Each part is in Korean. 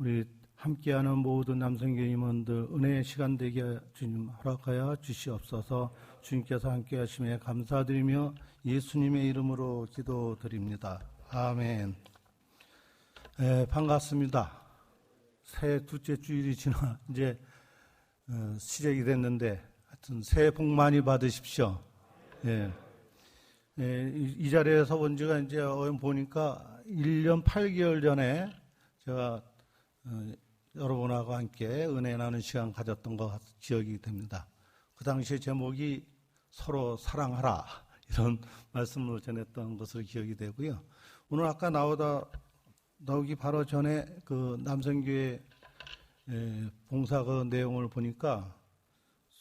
우리 함께하는 모든 남성교 임원들 은혜의 시간 되게 주님 허락하여 주시옵소서 주님께서 함께하심에 감사드리며 예수님의 이름으로 기도드립니다. 아멘. 예, 반갑습니다. 새 두째 주일이 지나 이제 어, 시작이 됐는데 하여튼 새해 복 많이 받으십시오. 예. 예, 이, 이 자리에 서본 지가 이제 보니까 1년 8개월 전에 제가 어, 여러분하고 함께 은혜 나는 시간 가졌던 것 기억이 됩니다. 그 당시에 제목이 서로 사랑하라 이런 말씀을 전했던 것으로 기억이 되고요. 오늘 아까 나오다 나오기 바로 전에 그 남성교회 봉사 그 내용을 보니까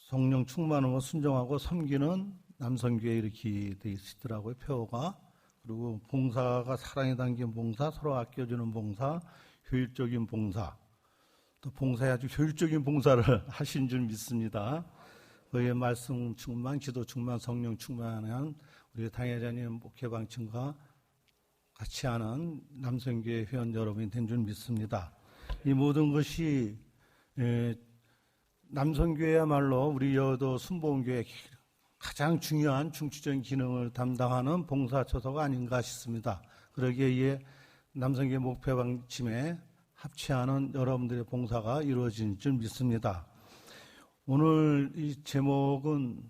성령 충만하고 순종하고 섬기는 남성교회 이렇게 되어 있더라고요 표어가 그리고 봉사가 사랑에 담긴 봉사, 서로 아껴주는 봉사, 효율적인 봉사. 또 봉사에 아주 효율적인 봉사를 하신 줄 믿습니다. 그의 말씀 충만, 기도 충만, 성령 충만한 우리 당회자님 목회방침과 같이 하는 남성교회 회원 여러분이 된 줄 믿습니다. 이 모든 것이 남성교회야말로 우리 여도 순복음교회 가장 중요한 중추적인 기능을 담당하는 봉사처소가 아닌가 싶습니다. 그러기에 남성계 목표 방침에 합치하는 여러분들의 봉사가 이루어진 줄 믿습니다. 오늘 이 제목은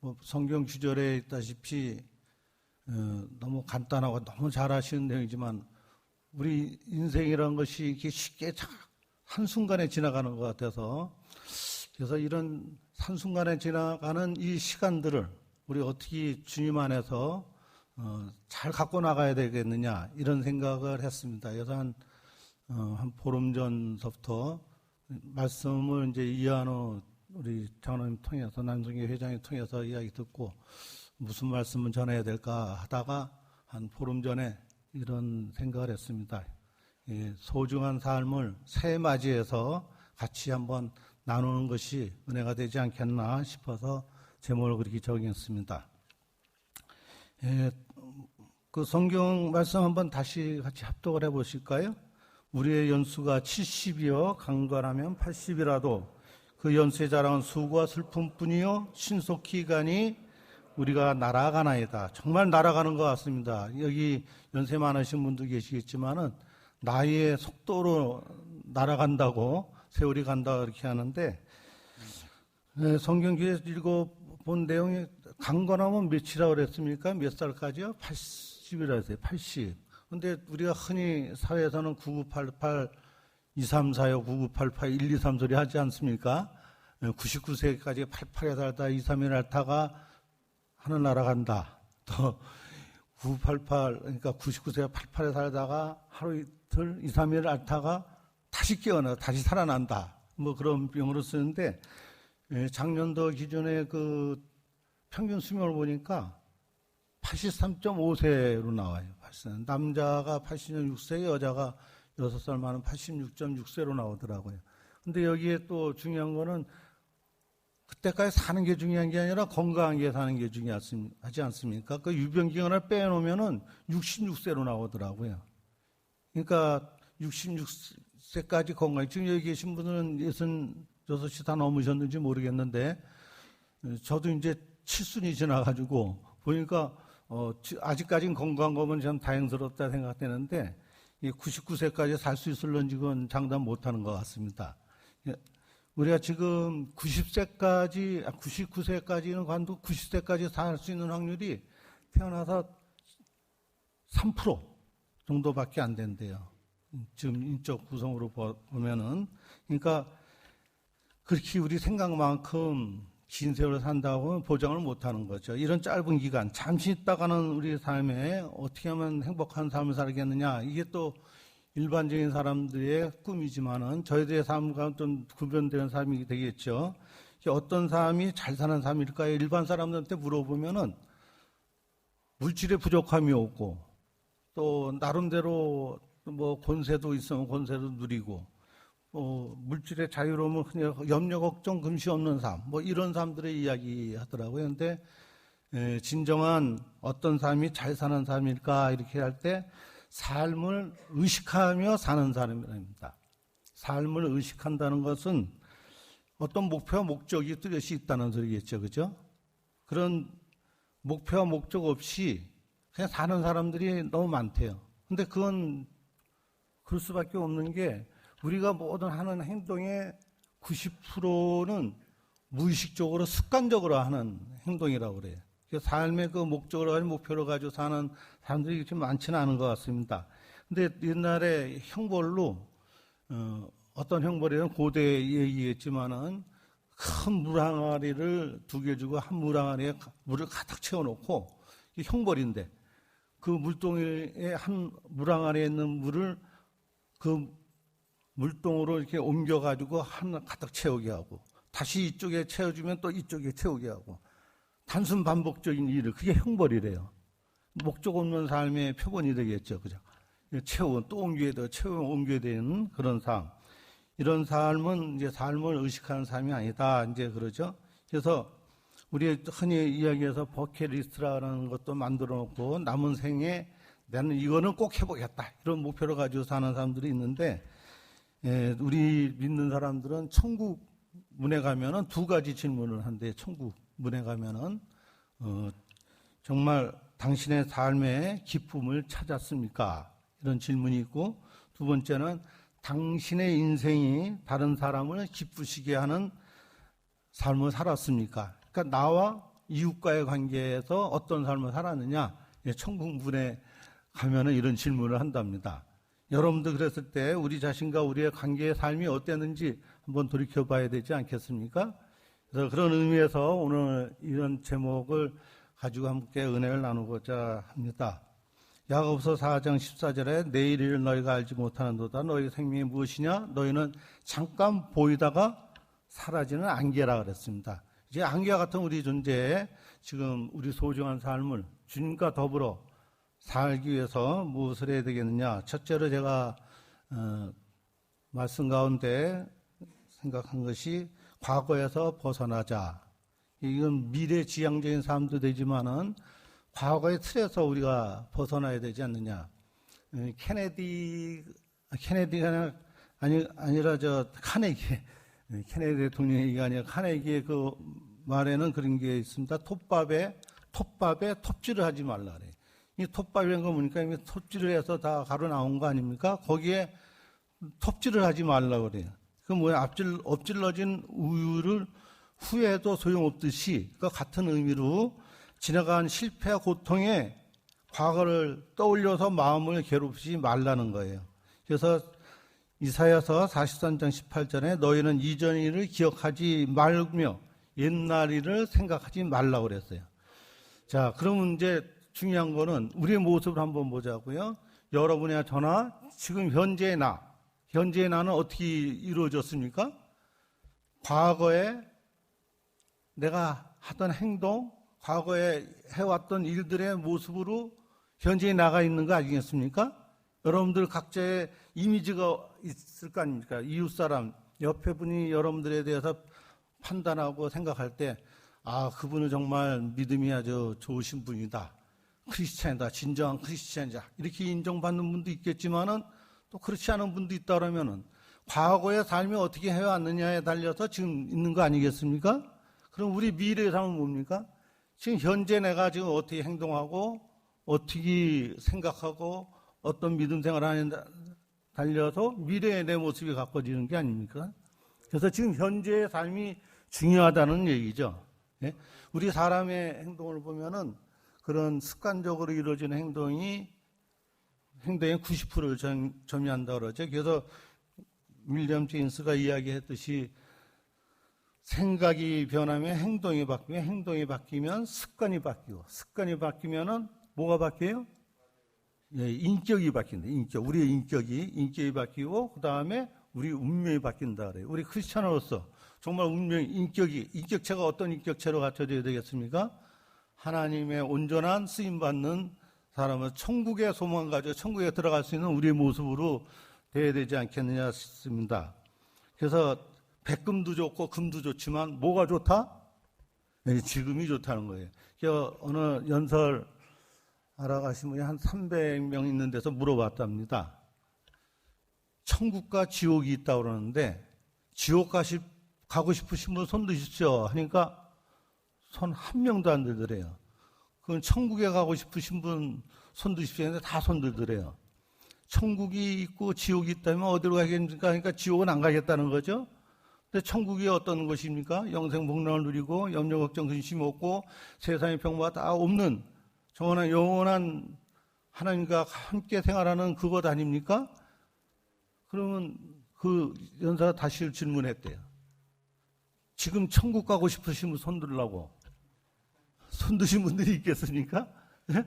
뭐 성경 주절에 있다시피 어, 너무 간단하고 너무 잘하시는 내용이지만 우리 인생이라는 것이 이렇게 쉽게 한순간에 지나가는 것 같아서 그래서 이런 한순간에 지나가는 이 시간들을 우리 어떻게 주님 안에서 어, 잘 갖고 나가야 되겠느냐 이런 생각을 했습니다. 그래서 한, 어, 한 보름 전서부터 말씀을 이제 이한호 우리 장로님 통해서 남성계 회장이 통해서 이야기 듣고 무슨 말씀을 전해야 될까 하다가 한 보름 전에 이런 생각을 했습니다. 예, 소중한 삶을 새 맞이해서 같이 한번 나누는 것이 은혜가 되지 않겠나 싶어서 제목을 그렇게 정했습니다. 예, 그 성경 말씀 한번 다시 같이 합독을 해 보실까요? 우리의 연수가 70이요, 강건하면 80이라도 그 연수의 자랑은 수고와 슬픔뿐이요, 신속히 가니 우리가 날아가나이다. 정말 날아가는 것 같습니다. 여기 연세 많으신 분도 계시겠지만은 나이의 속도로 날아간다고 세월이 간다 이렇게 하는데 네, 성경기에 읽어 본 내용이 강건하면 몇이라고 그랬습니까? 몇 살까지요? 80이라 했어요. 80. 근데 우리가 흔히 사회에서는 9988, 234요, 9988, 123 소리 하지 않습니까? 99세까지 88에 살다 231을 앓다가 하늘 날아간다. 또 988, 그러니까 99세가 88에 살다가 하루 이틀, 2, 3일 앓다가 다시 깨어나, 다시 살아난다. 뭐 그런 병으로 쓰는데, 예, 작년도 기존의 그 평균 수명을 보니까 83.5세로 나와요. 남자가 86세, 여자가 6살 많은 86.6세로 나오더라고요. 근데 여기에 또 중요한 거는 그때까지 사는 게 중요한 게 아니라 건강한 게 사는 게 중요하지 않습니까? 그 유병기간을 빼놓으면은 66세로 나오더라고요. 그러니까 66세까지 건강, 지금 여기 계신 분은 66시 다 넘으셨는지 모르겠는데, 저도 이제 칠순이 지나가지고 보니까 어, 아직까지는 건강한 거면 참 다행스럽다 생각되는데, 99세까지 살 수 있을런지 그건 장담 못 하는 것 같습니다. 예, 우리가 지금 90세까지, 99세까지는 관도 90세까지 살 수 있는 확률이 태어나서 3% 정도밖에 안 된대요. 지금 인적 구성으로 보면은. 그러니까 그렇게 우리 생각만큼 긴 세월을 산다고 보장을 못 하는 거죠. 이런 짧은 기간, 잠시 있다가는 우리 삶에 어떻게 하면 행복한 삶을 살겠느냐. 이게 또 일반적인 사람들의 꿈이지만은 저희들의 삶과 좀 구별되는 삶이 되겠죠. 어떤 삶이 잘 사는 삶일까요? 일반 사람들한테 물어보면은 물질의 부족함이 없고 또 나름대로 뭐 권세도 있으면 권세도 누리고 어, 물질의 자유로움은 그냥 염려 걱정 금시 없는 삶 뭐 이런 사람들의 이야기 하더라고요. 근데 에, 진정한 어떤 삶이 잘 사는 삶일까 이렇게 할 때 삶을 의식하며 사는 사람입니다. 삶을 의식한다는 것은 어떤 목표와 목적이 뚜렷이 있다는 소리겠죠. 그죠? 그런 목표와 목적 없이 그냥 사는 사람들이 너무 많대요. 근데 그건 그럴 수밖에 없는 게 우리가 모든 하는 행동의 90%는 무의식적으로 습관적으로 하는 행동이라고 그래요. 삶의 그 목적을 가지고 목표를 가지고 사는 사람들이 그렇게 많지는 않은 것 같습니다. 근데 옛날에 형벌로 어, 어떤 형벌이든 고대에 얘기했지만은 큰 물항아리를 두 개 주고 한 물항아리에 물을 가득 채워놓고 형벌인데 그 물동에 한 물항아리에 있는 물을 그 물동으로 이렇게 옮겨가지고 하나 가득 채우게 하고 다시 이쪽에 채워주면 또 이쪽에 채우게 하고 단순 반복적인 일을 그게 형벌이래요. 목적 없는 삶의 표본이 되겠죠, 그죠? 채워 또 옮겨야 돼, 채워 옮겨야 되는 그런 삶. 이런 삶은 이제 삶을 의식하는 삶이 아니다, 이제 그러죠. 그래서 우리 흔히 이야기해서 버킷리스트라는 것도 만들어 놓고 남은 생에 나는 이거는 꼭 해보겠다 이런 목표를 가지고 사는 사람들이 있는데 예, 우리 믿는 사람들은 천국 문에 가면은 두 가지 질문을 한대. 천국 문에 가면은 어, 정말 당신의 삶의 기쁨을 찾았습니까? 이런 질문이 있고 두 번째는 당신의 인생이 다른 사람을 기쁘시게 하는 삶을 살았습니까? 그러니까 나와 이웃과의 관계에서 어떤 삶을 살았느냐? 예, 천국 문에 가면은 이런 질문을 한답니다. 여러분도 그랬을 때 우리 자신과 우리의 관계의 삶이 어땠는지 한번 돌이켜 봐야 되지 않겠습니까? 그래서 그런 의미에서 오늘 이런 제목을 가지고 함께 은혜를 나누고자 합니다. 야고보서 4장 14절에 내일 일을 너희가 알지 못하는도다 너희 생명이 무엇이냐 너희는 잠깐 보이다가 사라지는 안개라 그랬습니다. 이제 안개와 같은 우리 존재에 지금 우리 소중한 삶을 주님과 더불어 살기 위해서 무엇을 해야 되겠느냐? 첫째로 제가 어, 말씀 가운데 생각한 것이 과거에서 벗어나자. 이건 미래 지향적인 삶도 되지만은 과거의 틀에서 우리가 벗어나야 되지 않느냐. 어, 케네디, 케네디가 아니, 아니라 저 카네기, 케네디 대통령 얘기가 아니라 카네기의 그 말에는 그런 게 있습니다. 톱밥에, 톱밥에 톱질을 하지 말라 그래. 이 톱밥이라는 거 보니까 이미 톱질을 해서 다 가루 나온 거 아닙니까? 거기에 톱질을 하지 말라 그래요. 그 뭐야 앞질 엎질러진 우유를 후회도 소용없듯이 그 같은 의미로 지나간 실패와 고통에 과거를 떠올려서 마음을 괴롭히지 말라는 거예요. 그래서 이사야서 43장 18절에 너희는 이전 일을 기억하지 말며 옛날 일을 생각하지 말라고 그랬어요. 자, 그러면 이제 중요한 거는 우리의 모습을 한번 보자고요. 여러분이나 저나 지금 현재의 나, 현재의 나는 어떻게 이루어졌습니까? 과거에 내가 하던 행동, 과거에 해왔던 일들의 모습으로 현재에 나가 있는 거 아니겠습니까? 여러분들 각자의 이미지가 있을 거 아닙니까? 이웃 사람, 옆에 분이 여러분들에 대해서 판단하고 생각할 때, 아, 그분은 정말 믿음이 아주 좋으신 분이다. 크리스찬이다. 진정한 크리스찬이다. 이렇게 인정받는 분도 있겠지만은 또 그렇지 않은 분도 있다 그러면은 과거의 삶이 어떻게 해왔느냐에 달려서 지금 있는 거 아니겠습니까? 그럼 우리 미래의 삶은 뭡니까? 지금 현재 내가 지금 어떻게 행동하고 어떻게 생각하고 어떤 믿음 생활을 하는 달려서 미래의 내 모습이 가꿔지는 게 아닙니까? 그래서 지금 현재의 삶이 중요하다는 얘기죠. 예? 우리 사람의 행동을 보면은 그런 습관적으로 이루어지는 행동이 행동의 90%를 점, 점유한다 그러죠. 그래서 윌리엄 제인스가 이야기했듯이 생각이 변하면 행동이 바뀌면 행동이 바뀌면 습관이 바뀌고 습관이 바뀌면은 뭐가 바뀌어요? 예, 인격이 바뀐다. 인격. 우리의 인격이 인격이 바뀌고 그 다음에 우리 운명이 바뀐다 그래요. 우리 크리스천으로서 정말 운명, 인격이 인격체가 어떤 인격체로 갖춰져야 되겠습니까? 하나님의 온전한 쓰임 받는 사람은 천국의 소망 가지고 천국에 들어갈 수 있는 우리의 모습으로 되어야 되지 않겠느냐 싶습니다. 그래서 백금도 좋고 금도 좋지만 뭐가 좋다? 네, 지금이 좋다는 거예요. 그 어느 연설 알아가신 분이 한 300명 있는 데서 물어봤답니다. 천국과 지옥이 있다고 그러는데 지옥 가시, 가고 싶으신 분 손 드십시오 하니까 손 한 명도 안 들더래요. 그럼 천국에 가고 싶으신 분 손 드십시오 했는데 다 손 들더래요. 천국이 있고 지옥이 있다면 어디로 가겠습니까? 그러니까 지옥은 안 가겠다는 거죠. 근데 천국이 어떤 것입니까? 영생 복락을 누리고 염려 걱정 근심 없고 세상의 병마가 다 없는 정원한 영원한 하나님과 함께 생활하는 그것 아닙니까? 그러면 그 연사가 다시 질문했대요. 지금 천국 가고 싶으시면 손 들라고. 손 드신 분들이 있겠습니까? 예?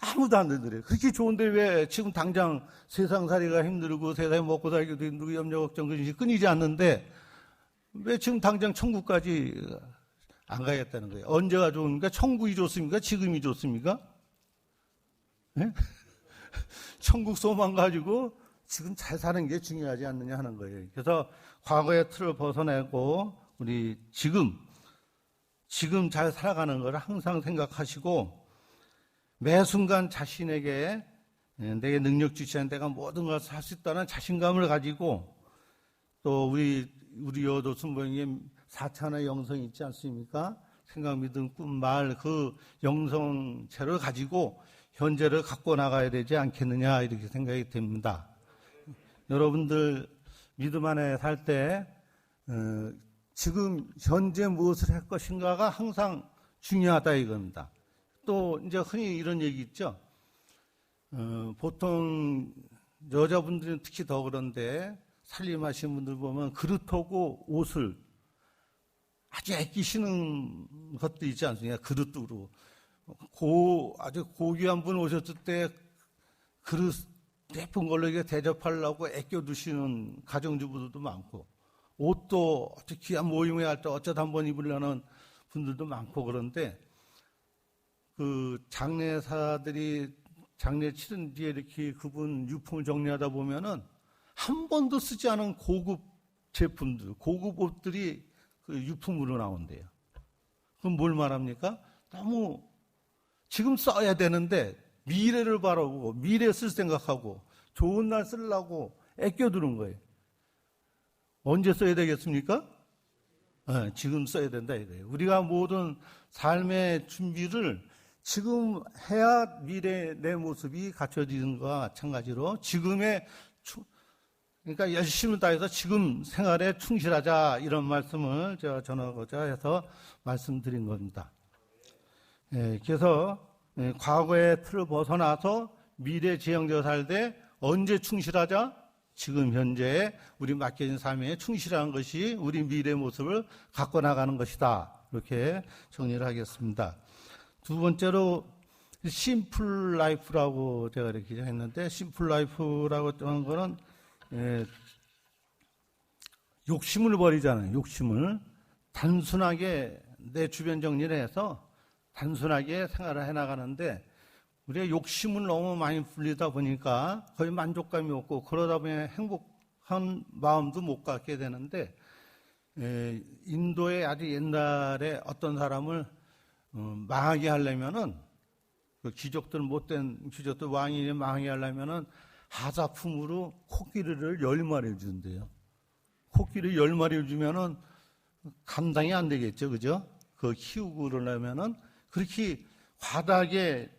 아무도 안 들더래요. 그렇게 좋은데 왜 지금 당장 세상 살이가 힘들고 세상에 먹고 살기도 힘들고 염려 걱정 근심 끊이지 않는데 왜 지금 당장 천국까지 안 가겠다는 거예요? 언제가 좋습니까? 천국이 좋습니까? 지금이 좋습니까? 네? 천국 소망 가지고 지금 잘 사는 게 중요하지 않느냐 하는 거예요. 그래서 과거의 틀을 벗어내고 우리 지금 지금 잘 살아가는 걸 항상 생각하시고 매 순간 자신에게 예, 내게 능력 주시는 내가 모든 것을 할 수 있다는 자신감을 가지고 또 우리 우리 여도 순봉에 사찬의 영성이 있지 않습니까? 생각, 믿음, 꿈, 말 그 영성체를 가지고 현재를 갖고 나가야 되지 않겠느냐 이렇게 생각이 됩니다. 여러분들 믿음 안에 살때 어, 지금 현재 무엇을 할 것인가가 항상 중요하다 이겁니다. 또 이제 흔히 이런 얘기 있죠. 어, 보통 여자분들은 특히 더 그런데 살림하시는 분들 보면 그릇하고 옷을 아주 아끼시는 것도 있지 않습니까? 그러고. 고, 아주 고귀한 분 오셨을 때 그릇 예쁜 걸로 이게 대접하려고 아껴두시는 가정주부들도 많고, 옷도 귀한 모임에 할 때 어쩌다 한 번 입으려는 분들도 많고 그런데, 그 장례사들이 장례 치른 뒤에 이렇게 그분 유품을 정리하다 보면은 한 번도 쓰지 않은 고급 제품들, 고급 옷들이 그 유품으로 나온대요. 그럼 뭘 말합니까? 너무 지금 써야 되는데 미래를 바라보고 미래 쓸 생각하고 좋은 날 쓰려고 애껴두는 거예요. 언제 써야 되겠습니까? 네, 지금 써야 된다 이거예요. 우리가 모든 삶의 준비를 지금 해야 미래 내 모습이 갖춰지는 것과 마찬가지로 지금의 그러니까 열심히 다해서 지금 생활에 충실하자 이런 말씀을 제가 전하고자 해서 말씀드린 겁니다. 예, 그래서 예, 과거의 틀을 벗어나서 미래 지향되어 살때 언제 충실하자? 지금 현재 우리 맡겨진 삶에 충실한 것이 우리 미래 모습을 갖고 나가는 것이다. 이렇게 정리를 하겠습니다. 두 번째로 심플 라이프라고 제가 이렇게 했는데 심플 라이프라고 하는 거는 예, 욕심을 버리잖아요. 욕심을 단순하게 내 주변 정리를 해서 단순하게 생활을 해나가는데 우리가 욕심을 너무 많이 불리다 보니까 거의 만족감이 없고 그러다 보니 행복한 마음도 못 갖게 되는데 에, 인도의 아주 옛날에 어떤 사람을 어, 망하게 하려면은 그 귀족들 못된 귀족들 왕이 망하게 하려면은 하사품으로 코끼리를 열 마리를 준대요. 코끼리 열 마리를 주면은 감당이 안 되겠죠, 그죠? 그 키우고 그러려면은 그렇게 바닥에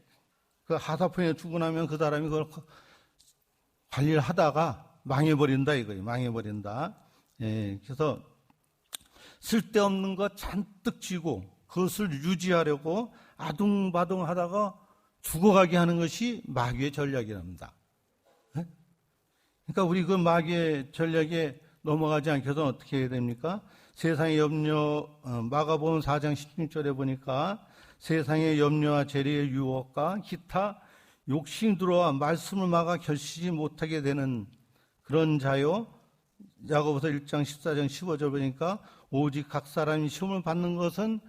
그 하사품에 두고 나면 그 사람이 그걸 관리를 하다가 망해버린다 이거예요. 망해버린다. 예, 그래서 쓸데없는 거 잔뜩 쥐고 그것을 유지하려고 아둥바둥 하다가 죽어가게 하는 것이 마귀의 전략이랍니다. 예? 그러니까 우리 그 마귀의 전략에 넘어가지 않게 해서 어떻게 해야 됩니까? 세상의 염려, 어, 마가복음 4장 16절에 보니까 세상의 염려와 재리의 유혹과 기타 욕심 들어와 말씀을 막아 결시지 못하게 되는 그런 자요. 야고보서 1장 14장 15절 보니까 오직 각 사람이 시험을 받는 것은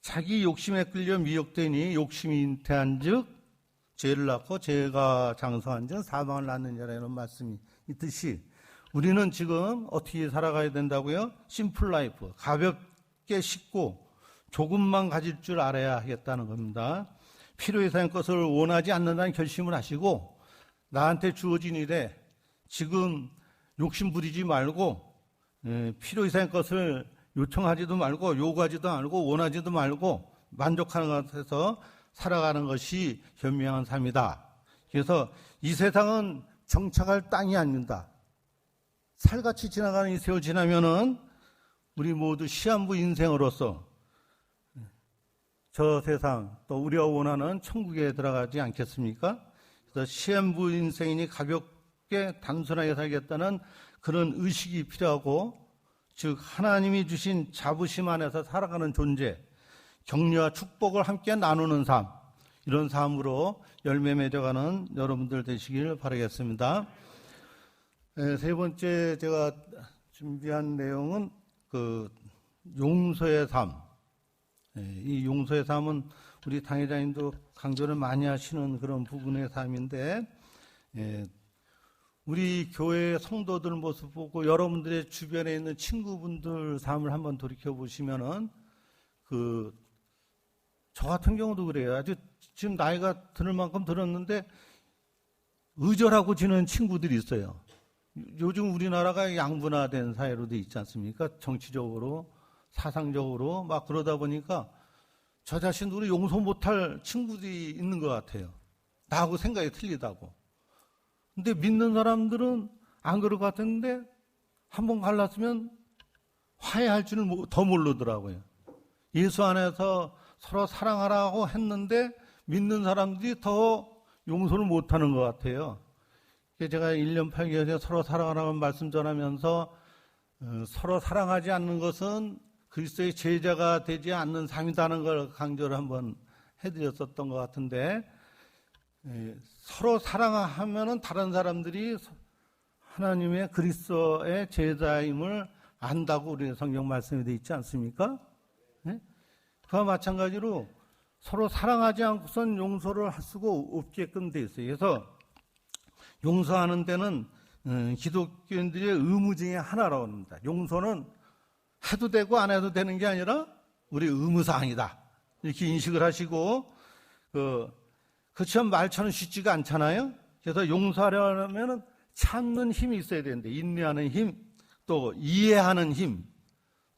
자기 욕심에 끌려 미혹되니 욕심이 잉태한즉 죄를 낳고 죄가 장성한즉 사망을 낳는 자라는 말씀이 있듯이 우리는 지금 어떻게 살아가야 된다고요? 심플 라이프 가볍게 쉽고 조금만 가질 줄 알아야 하겠다는 겁니다. 필요 이상의 것을 원하지 않는다는 결심을 하시고 나한테 주어진 일에 지금 욕심 부리지 말고 예, 필요 이상의 것을 요청하지도 말고 요구하지도 말고 원하지도 말고 만족하는 것에서 살아가는 것이 현명한 삶이다. 그래서 이 세상은 정착할 땅이 아닙니다. 살같이 지나가는 이 세월 지나면은 우리 모두 시한부 인생으로서 저 세상 또 우리가 원하는 천국에 들어가지 않겠습니까? 그래서 시한부 인생이니 가볍게 단순하게 살겠다는 그런 의식이 필요하고 즉 하나님이 주신 자부심 안에서 살아가는 존재 격려와 축복을 함께 나누는 삶 이런 삶으로 열매 맺어가는 여러분들 되시길 바라겠습니다. 네, 세 번째 제가 준비한 내용은 그 용서의 삶. 네, 이 용서의 삶은 우리 당회장님도 강조를 많이 하시는 그런 부분의 삶인데 예, 우리 교회 성도들 모습 보고 여러분들의 주변에 있는 친구분들 삶을 한번 돌이켜 보시면은 그 저 같은 경우도 그래요. 아주 지금 나이가 들을 만큼 들었는데 의절하고 지는 친구들이 있어요. 요즘 우리나라가 양분화된 사회로 돼 있지 않습니까? 정치적으로, 사상적으로 막 그러다 보니까 저 자신 우리 용서 못할 친구들이 있는 것 같아요. 나하고 생각이 틀리다고. 근데 믿는 사람들은 안 그럴 것 같은데 한 번 갈랐으면 화해할 줄을 더 모르더라고요. 예수 안에서 서로 사랑하라고 했는데 믿는 사람들이 더 용서를 못하는 것 같아요. 제가 1년 8개월에 서로 사랑하라는 말씀 전하면서 어, 서로 사랑하지 않는 것은 그리스도의 제자가 되지 않는 삶이다는 걸 강조를 한번 해드렸었던 것 같은데 예, 서로 사랑하면은 다른 사람들이 하나님의 그리스도의 제자임을 안다고 우리 성경 말씀이 되어 있지 않습니까? 네? 그와 마찬가지로 서로 사랑하지 않고선 용서를 할 수가 없게끔 되어 있어요. 그래서 용서하는 데는 어, 기독교인들의 의무 중에 하나라고 합니다. 용서는 해도 되고 안 해도 되는 게 아니라 우리 의무사항이다. 이렇게 인식을 하시고, 그, 그처럼 말처럼 쉽지가 않잖아요? 그래서 용서하려면 참는 힘이 있어야 되는데, 인내하는 힘, 또 이해하는 힘,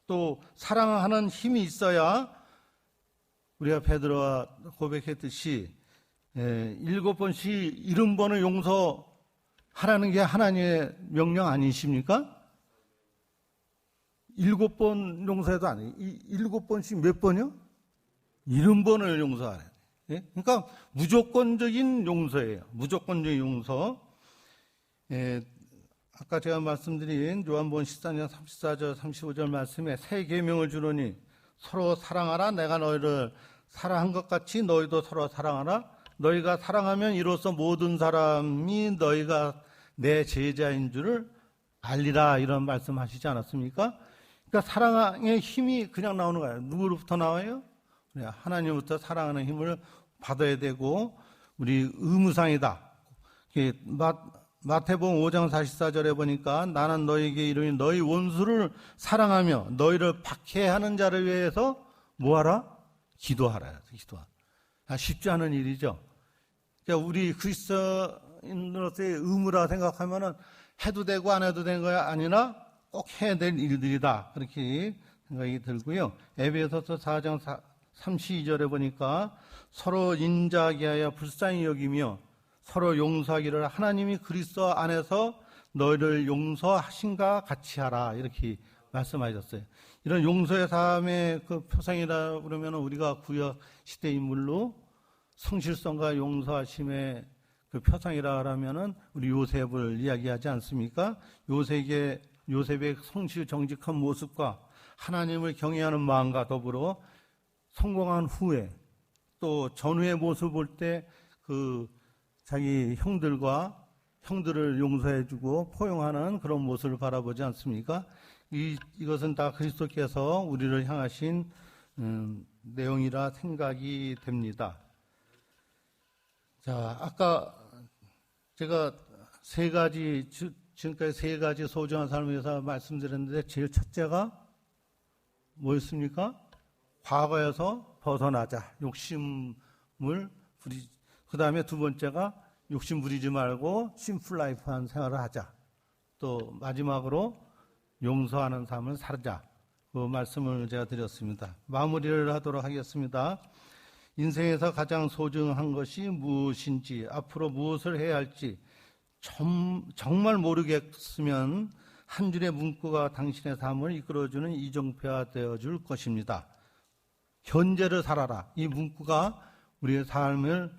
또 사랑하는 힘이 있어야 우리가 베드로와 고백했듯이 예, 일곱 번씩 일흔 번을 용서하라는 게 하나님의 명령 아니십니까? 일곱 번 용서해도 안 해요. 일곱 번씩 몇 번이요? 일흔 번을 용서하래. 예? 그러니까 무조건적인 용서예요. 무조건적인 용서. 예, 아까 제가 말씀드린 요한복음 14장 34절 35절 말씀에 새 계명을 주노니 서로 사랑하라 내가 너희를 사랑한 것 같이 너희도 서로 사랑하라 너희가 사랑하면 이로써 모든 사람이 너희가 내 제자인 줄을 알리라 이런 말씀하시지 않았습니까? 그러니까 사랑의 힘이 그냥 나오는 거예요. 누구로부터 나와요? 하나님부터 사랑하는 힘을 받아야 되고 우리 의무상이다. 마태복음 5장 44절에 보니까 나는 너에게 이르니 너희 원수를 사랑하며 너희를 박해하는 자를 위해서 뭐하라? 기도하라. 기도하라. 아, 쉽지 않은 일이죠. 그러니까 우리 그리스도인으로서의 의무라 생각하면은 해도 되고 안 해도 되는 거야 아니라 꼭 해야 될 일들이다. 그렇게 생각이 들고요. 에베소서 4장 32절에 보니까 서로 인자하게 하여 불쌍히 여기며 서로 용서하기를 하나님이 그리스도 안에서 너희를 용서하신가 같이 하라. 이렇게 말씀하셨어요. 이런 용서의 삶의 그 표상이라 그러면 우리가 구약 시대 인물로 성실성과 용서하심의 그 표상이라 하면은 우리 요셉을 이야기하지 않습니까? 요셉의 요셉의 성실 정직한 모습과 하나님을 경외하는 마음과 더불어 성공한 후에 또 전후의 모습을 볼 때 그 자기 형들과 형들을 용서해주고 포용하는 그런 모습을 바라보지 않습니까? 이, 이것은 다 그리스도께서 우리를 향하신 음, 내용이라 생각이 됩니다. 자, 아까 제가 세 가지, 지금까지 세 가지 소중한 삶을 위해서 말씀드렸는데 제일 첫째가 뭐였습니까? 과거에서 벗어나자. 욕심을 부리, 그 다음에 두 번째가 욕심 부리지 말고 심플 라이프한 생활을 하자. 또 마지막으로 용서하는 삶을 살자. 그 말씀을 제가 드렸습니다. 마무리를 하도록 하겠습니다. 인생에서 가장 소중한 것이 무엇인지, 앞으로 무엇을 해야 할지, 정, 정말 모르겠으면 한 줄의 문구가 당신의 삶을 이끌어주는 이정표가 되어줄 것입니다. 현재를 살아라. 이 문구가 우리의 삶을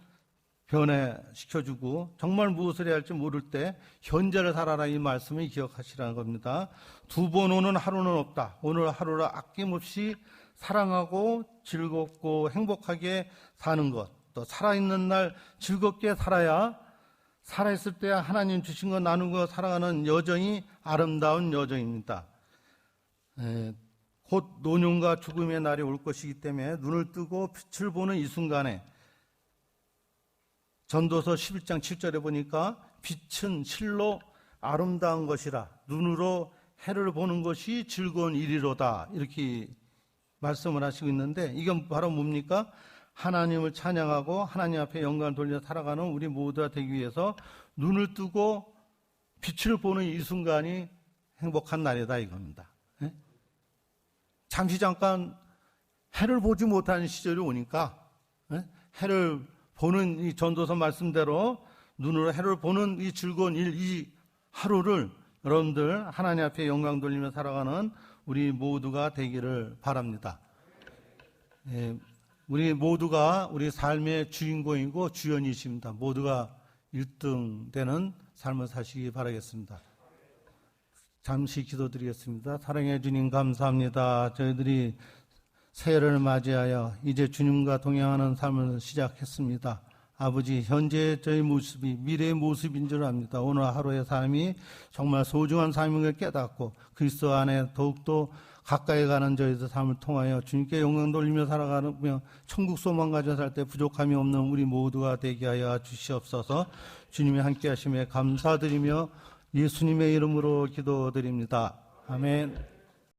변해시켜주고 정말 무엇을 해야 할지 모를 때 현재를 살아라 이 말씀을 기억하시라는 겁니다. 두 번 오는 하루는 없다. 오늘 하루를 아낌없이 사랑하고 즐겁고 행복하게 사는 것. 또 살아있는 날 즐겁게 살아야 살아있을 때 하나님 주신 거 나누고 살아가는 여정이 아름다운 여정입니다. 에, 곧 노년과 죽음의 날이 올 것이기 때문에 눈을 뜨고 빛을 보는 이 순간에 전도서 11장 7절에 보니까 빛은 실로 아름다운 것이라 눈으로 해를 보는 것이 즐거운 일이로다 이렇게 말씀을 하시고 있는데 이건 바로 뭡니까? 하나님을 찬양하고 하나님 앞에 영광을 돌려 살아가는 우리 모두가 되기 위해서 눈을 뜨고 빛을 보는 이 순간이 행복한 날이다 이겁니다. 예? 잠시 잠깐 해를 보지 못하는 시절이 오니까 예? 해를 보는 이 전도서 말씀대로 눈으로 해를 보는 이 즐거운 일, 이 하루를 여러분들 하나님 앞에 영광 돌리며 살아가는 우리 모두가 되기를 바랍니다. 예, 우리 모두가 우리 삶의 주인공이고 주연이십니다. 모두가 1등 되는 삶을 사시기 바라겠습니다. 잠시 기도드리겠습니다. 사랑해 주님 감사합니다. 저희들이 새해를 맞이하여 이제 주님과 동행하는 삶을 시작했습니다. 아버지, 현재 저희 모습이 미래의 모습인 줄 압니다. 오늘 하루의 삶이 정말 소중한 삶임을 깨닫고 그리스도 안에 더욱더 가까이 가는 저희들 삶을 통하여 주님께 영광 돌리며 살아가며 천국 소망 가져 살 때 부족함이 없는 우리 모두가 되게 하여 주시옵소서 주님의 함께 하심에 감사드리며 예수님의 이름으로 기도드립니다. 아멘.